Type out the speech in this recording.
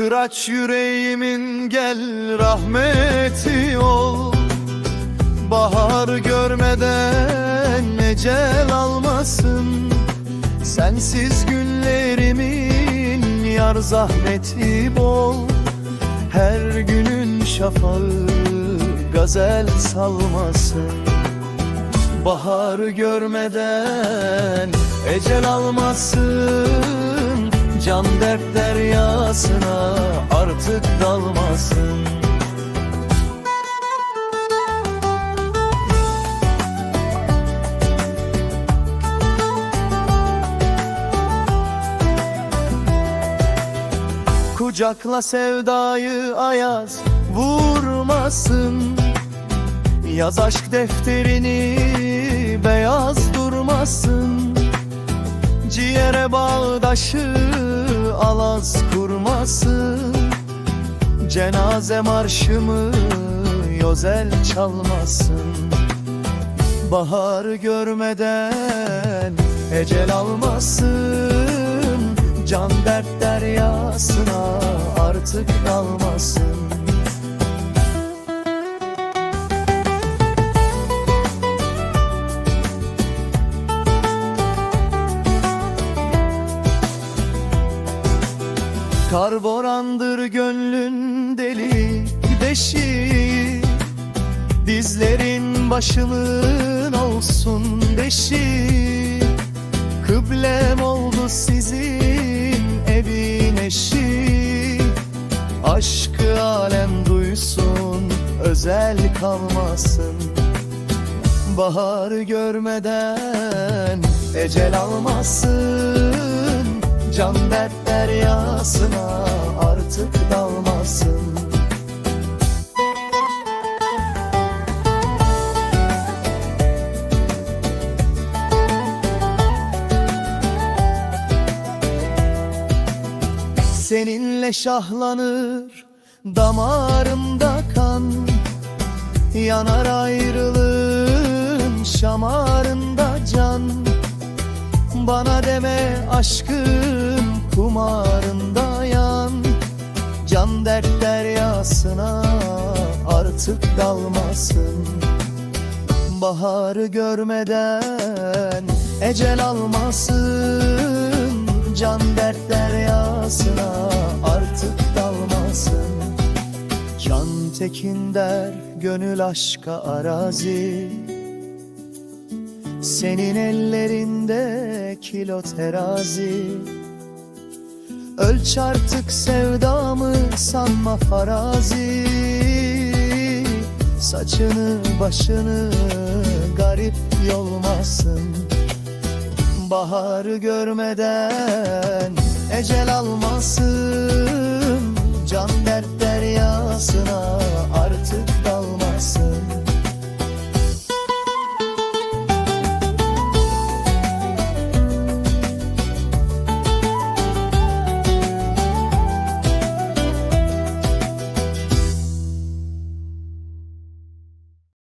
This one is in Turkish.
Kıraç yüreğimin gel rahmeti ol. Bahar görmeden ecel almasın. Sensiz günlerimin yar zahmeti bol. Her günün şafağı gazel salmasın Bahar görmeden ecel almasın Can dert deryasına artık dalmasın. Kucakla sevdayı ayaz vurmasın. Yaz aşk defterini beyaz durmasın Ciğere bağdaşı alaz kurmasın Cenaze marşımı yozel çalmasın. Bahar görmeden ecel almasın Can dert deryasına artık dalmasın Karborandır gönlün deli deşi. Dizlerin başımın olsun deşi. Kıblem oldu sizin evin eşi. Aşkı alem duysun özel kalmasın. Bahar görmeden ecel almasın Can dert deryasına artık dalmasın. Seninle şahlanır damarımda kan. Yanar ayrılığın şamarında can. Bana deme aşkın kumarında yan Can dert deryasına artık dalmasın. Baharı görmeden ecel almasın Can dert deryasına artık dalmasın. Can tekin der gönül aşka arazi. Senin ellerinde kilo terazi Ölç artık sevdamı sanma farazi. Saçını başını garip yolmasın. Baharı görmeden ecel almasın. Can dert deryasına